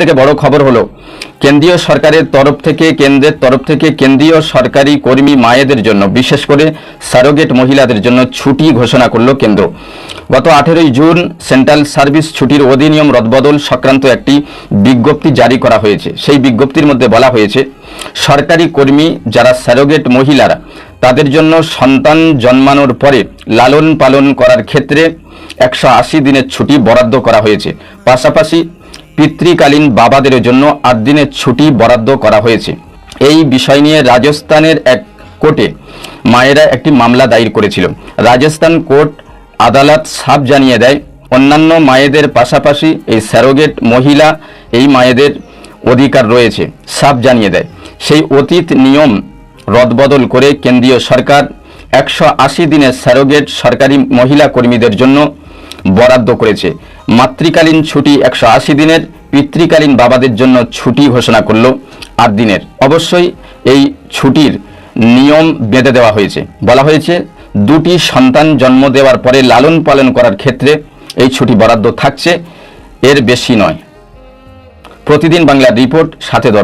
থেকে বড় খবর হলো, কেন্দ্রীয় সরকারের তরফ থেকে, কেন্দ্রের তরফ থেকে কেন্দ্রীয় সরকারি কর্মী মায়েদের জন্য, বিশেষ করে সারোগেট মহিলাদের জন্য ছুটি ঘোষণা করল কেন্দ্র। গত আঠেরোই জুন সেন্ট্রাল সার্ভিস ছুটির অধিনিয়ম রদবদল সংক্রান্ত একটি বিজ্ঞপ্তি জারি করা হয়েছে। সেই বিজ্ঞপ্তির মধ্যে বলা হয়েছে, সরকারি কর্মী যারা স্যারোগেট মহিলারা, তাদের জন্য সন্তান জন্মানোর পরে লালন পালন করার ক্ষেত্রে একশো আশি দিনের ছুটি বরাদ্দ করা হয়েছে। পাশাপাশি পিতৃকালীন বাবাদের জন্য আট দিনের ছুটি বরাদ্দ করা হয়েছে। এই বিষয় নিয়ে রাজস্থানের এক কোর্টে মায়েরা একটি মামলা দায়ের করেছিল। রাজস্থান কোর্ট আদালত সাফ জানিয়ে দেয়, অন্যান্য মায়েদের পাশাপাশি এই স্যারোগেট মহিলা এই মায়েদের অধিকার রয়েছে সাফ জানিয়ে দেয়। সেই অতীত নিয়ম রদবদল করে কেন্দ্রীয় সরকার একশো আশি দিনের স্যারোগেট সরকারি মহিলা কর্মীদের জন্য বরাদ্দ করেছে। মাতৃকালীন ছুটি একশো আশি দিনের, পিতৃকালীন বাবাদের জন্য ছুটি ঘোষণা করল আট দিনের। অবশ্যই এই ছুটির নিয়ম বেঁধে দেওয়া হয়েছে। বলা হয়েছে, দুটি সন্তান জন্ম দেওয়ার পরে লালন পালন করার ক্ষেত্রে এই ছুটি বরাদ্দ থাকছে, এর বেশি নয়। প্রতিদিন বাংলার রিপোর্ট, সাথে দর